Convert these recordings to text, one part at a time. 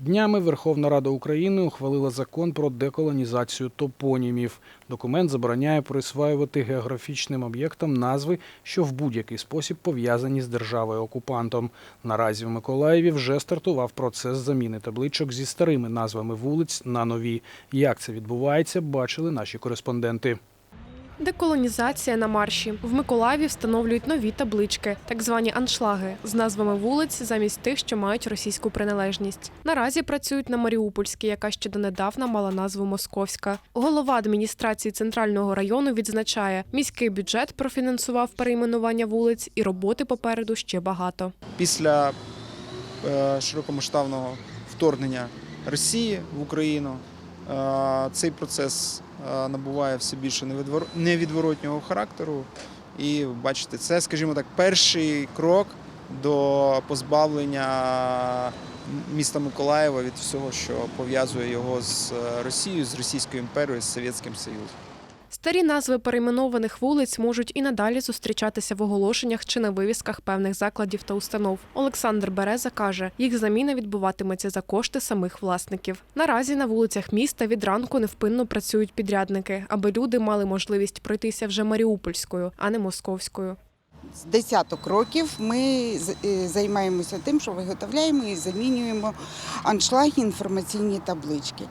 Днями Верховна Рада України ухвалила закон про деколонізацію топонімів. Документ забороняє присваювати географічним об'єктам назви, що в будь-який спосіб пов'язані з державою-окупантом. Наразі в Миколаєві вже стартував процес заміни табличок зі старими назвами вулиць на нові. Як це відбувається, бачили наші кореспонденти. Деколонізація на марші. В Миколаєві встановлюють нові таблички, так звані аншлаги, з назвами вулиць замість тих, що мають російську приналежність. Наразі працюють на Маріупольській, яка ще донедавна мала назву Московська. Голова адміністрації центрального району відзначає, міський бюджет профінансував перейменування вулиць, і роботи попереду ще багато. після е, широкомасштабного вторгнення Росії в Україну е, цей процес набуває все більше невідвор- невідворотнього характеру. І бачите, це, скажімо так, перший крок до позбавлення міста Миколаєва від всього, що пов'язує його з е, Росією, з Російською імперією, з Совєтським Союзом. Старі назви перейменованих вулиць можуть і надалі зустрічатися в оголошеннях чи на вивісках певних закладів та установ. Олександр Береза каже, їх заміна відбуватиметься за кошти самих власників. Наразі на вулицях міста від ранку невпинно працюють підрядники, аби люди мали можливість пройтися вже Маріупольською, а не московською. З десяток років ми е, займаємося тим, що виготовляємо і замінюємо аншлаги, інформаційні таблички.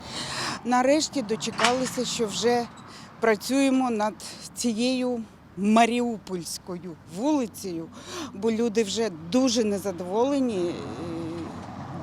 Нарешті дочекалися, що вже працюємо над цією Маріупольською вулицею, бо люди вже дуже незадоволені. Е,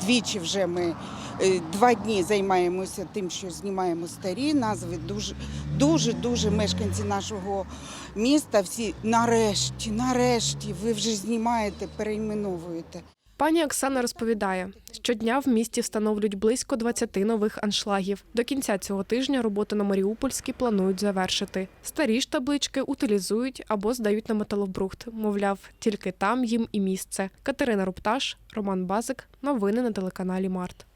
Двічі вже ми е, два дні займаємося тим, що знімаємо старі назви. Дуже дуже дуже мешканці нашого міста всі нарешті, нарешті, ви вже знімаєте, перейменовуєте. Пані Оксана розповідає, щодня в місті встановлюють близько 20 нових аншлагів. До кінця цього тижня роботу на Маріупольській планують завершити. Старі ж таблички утилізують або здають на металобрухт. Мовляв, тільки там їм і місце. Катерина Рупташ, Роман Базик. Новини на телеканалі Март.